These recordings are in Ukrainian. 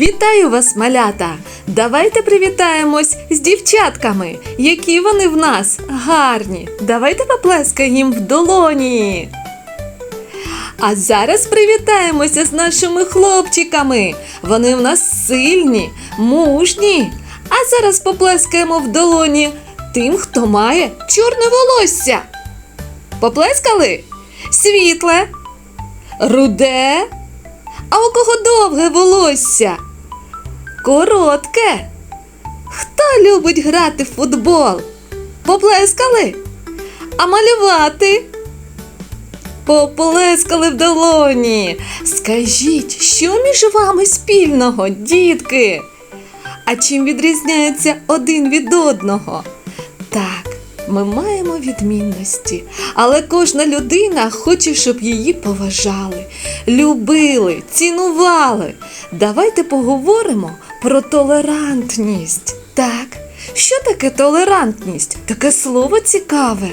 Вітаю вас, малята! Давайте привітаємось з дівчатками, які вони в нас гарні. Давайте поплескаємо їм в долоні. А зараз привітаємося з нашими хлопчиками. Вони в нас сильні, мужні. А зараз поплескаємо в долоні тим, хто має чорне волосся. Поплескали? Світле, руде. А у кого довге волосся? Коротке. Хто любить грати в футбол? Поплескали? А малювати? Поплескали в долоні. Скажіть, що між вами спільного, дітки? А чим відрізняються один від одного? Так, ми маємо відмінності, але кожна людина хоче, щоб її поважали, любили, цінували. Давайте поговоримо про толерантність. Так, що таке толерантність? Таке слово цікаве.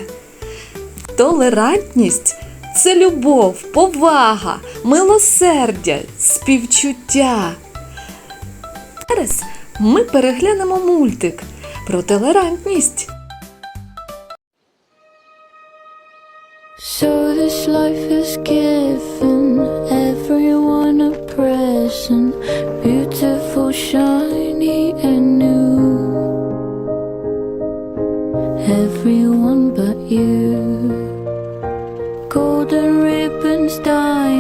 Толерантність це любов, повага, милосердя, співчуття. Зараз ми переглянемо мультик про толерантність. So this life has given Everyone but you. Golden ribbons, diamonds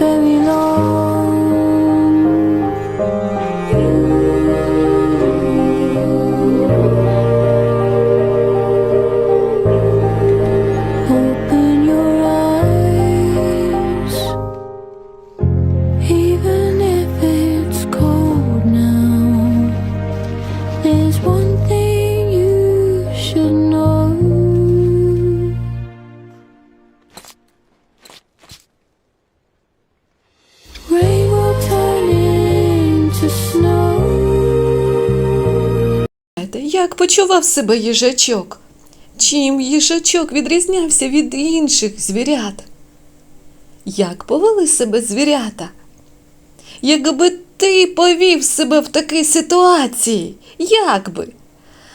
very long. Open your eyes. Even if it's cold now, there's one thing Як почував себе їжачок? Чим їжачок відрізнявся від інших звірят? Як повели себе звірята? Якби ти повів себе в такій ситуації, як би?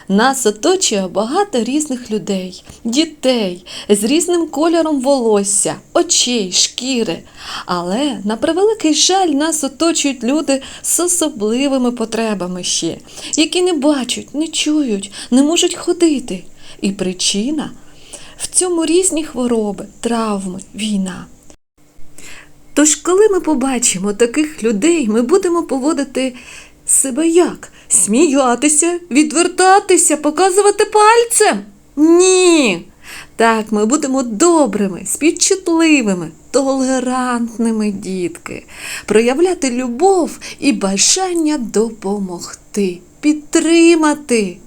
Нас оточує багато різних людей, дітей з різним кольором волосся, очей, шкіри. Але, на превеликий жаль, нас оточують люди з особливими потребами ще, які не бачать, не чують, не можуть ходити. І причина в цьому різні хвороби, травми, війна. Тож, коли ми побачимо таких людей, ми будемо поводити себе як? Сміятися, відвертатися, показувати пальцем? Ні. Так, ми будемо добрими, співчутливими, толерантними дітки, проявляти любов і бажання допомогти, підтримати.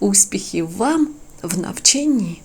Успіхів вам в навчанні!